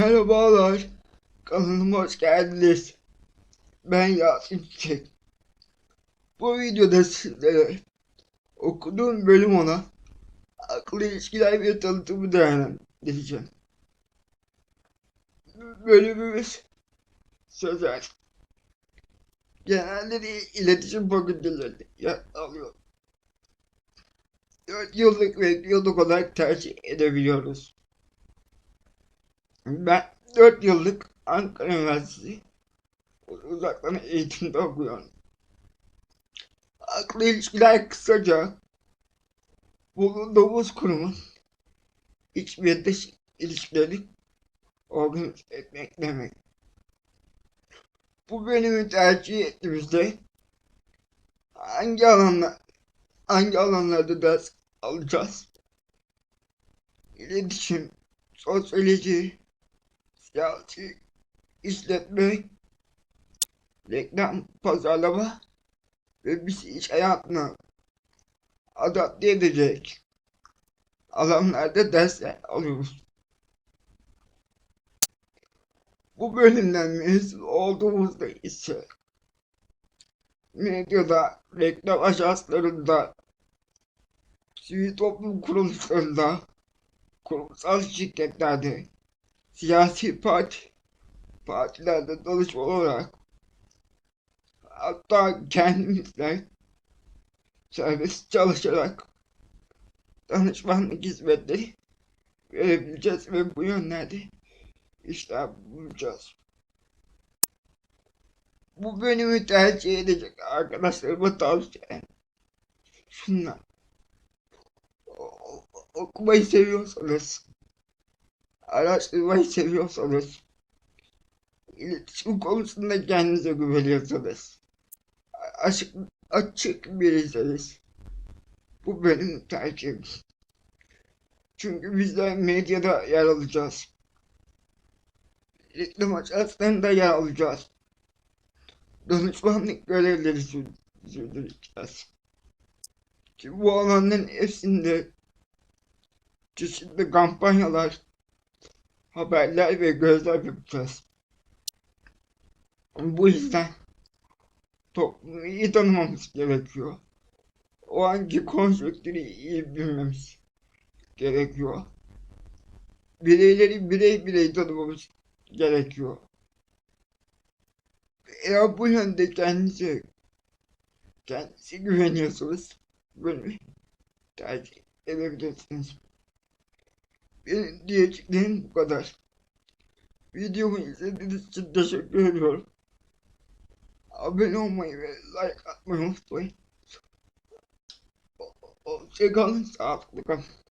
Merhabalar. Kanalıma hoş geldiniz. Ben Yasin Çiçek. Bu videoda sizlere okuduğum bölüm olan akıl ilişkiler ve tanıtımı değerlendireceğim. Bölümümüz sözel. Genelde de iletişim fakültelerinde yer alıyor. 4 yıllık ve yıllık olarak tercih edebiliyoruz. Ben 4 yıllık Ankara Üniversitesi uzaktan eğitimde okuyorum. Aklı ilişkiler kısaca bulunduğumuz kurumun iç ve dış ilişkileri organize etmek demek. Bu bölümü tercih ettiğimizde hangi alanlar hangi alanlarda ders alacağız? İletişim, sosyoloji, siyasi, işletme, reklam, pazarlama ve bizi iş hayatına adapte edecek alanlarda dersler alıyoruz. Bu bölümden mezun olduğumuzda ise medyada, reklam ajanslarında, sivil toplum kuruluşlarında, kurumsal şirketlerde, siyasi parti, partilerde danışman olarak hatta kendimizle serbest çalışarak danışmanlık hizmetleri verebileceğiz ve bu yönlerde işler bulacağız. Bu bölümü tercih edecek arkadaşlarıma tavsiye şunlar. Okumayı seviyorsanız, araştırmayı seviyorsanız, iletişim konusunda kendinize güveniyorsanız, açık, açık biriyseniz, bu bölümü tercih edin. Çünkü bizler medyada yer alacağız. Reklam ajanslarında yer alacağız. Danışmanlık görevleri sür- sürdüreceğiz. Ki bu alanların hepsinde çeşitli kampanyalar, haberler ve gözler yapacağız. Bu yüzden toplumu iyi tanımamız gerekiyor. O anki konjonktürü iyi bilmemiz gerekiyor. Bireyleri birey birey tanımamız gerekiyor. Eğer bu yönde kendinize kendisi güveniyorsanız bunu tercih edebilirsiniz. Benim diyeceklerim bu kadar. Videomu izlediğiniz için teşekkür ediyorum. Abone olmayı ve like atmayı unutmayın. Hoşçakalın, sağlıklı kalın.